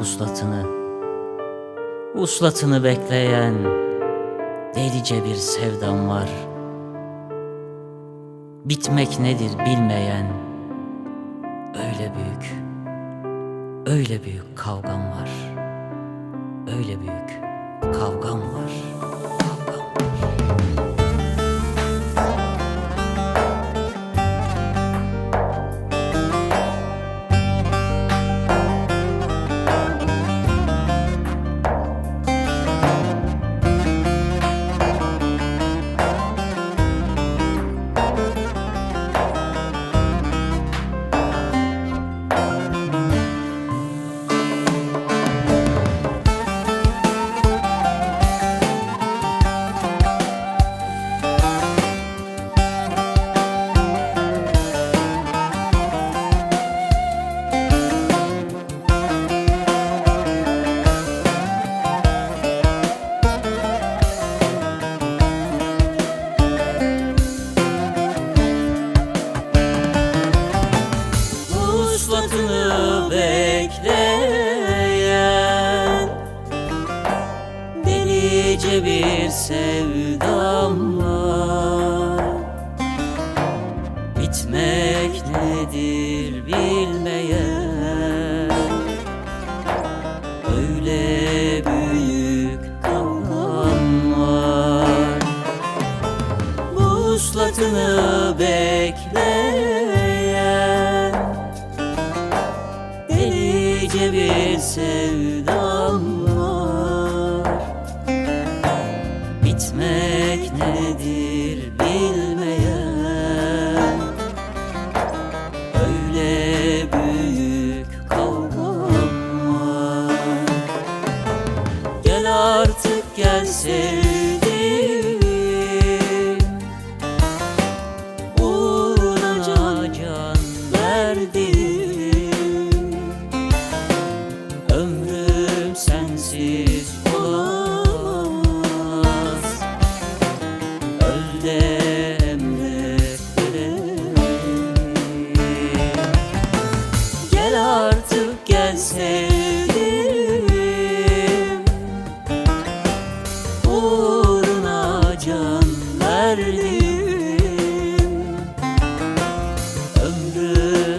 Uslatını, uslatını bekleyen delice bir sevdam var. Bitmek nedir bilmeyen öyle büyük, öyle büyük kavgam var. Öyle büyük. Kavgam var. Vuslatını bekleyen Delice bir sevdam var. Bitmek nedir bilmeyen Öyle büyük kavgam var. Vuslatını bekleyen bir sevdam var Bitmek nedir bilmeyen. Öyle büyük kavgam var Gel artık gel sevdiğim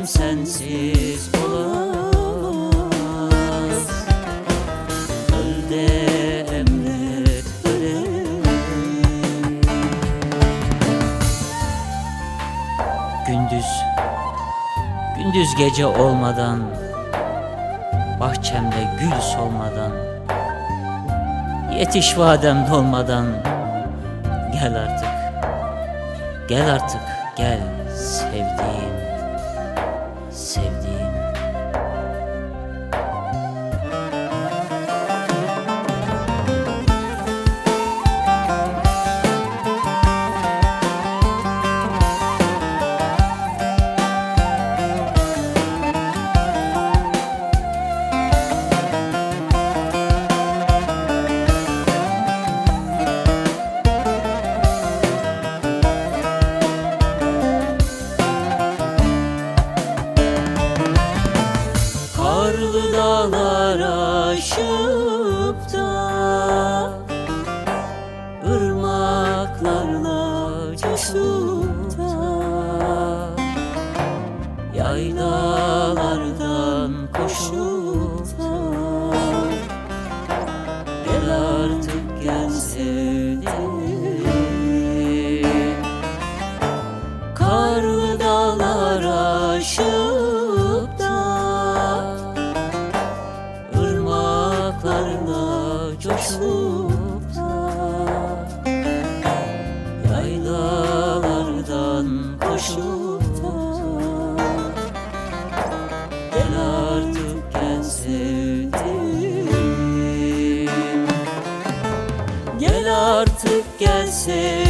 Sensiz olamaz. Öl de emret. Gündüz, gündüz gece olmadan Bahçemde gül solmadan Yetiş vadem dolmadan Gel artık Gel artık gel sevdiğim Sevdiğim boşlukta artık gel sevdiğim Karlı dağlar da Irmaklarla coşup da Yaylalardan koşup artık gelse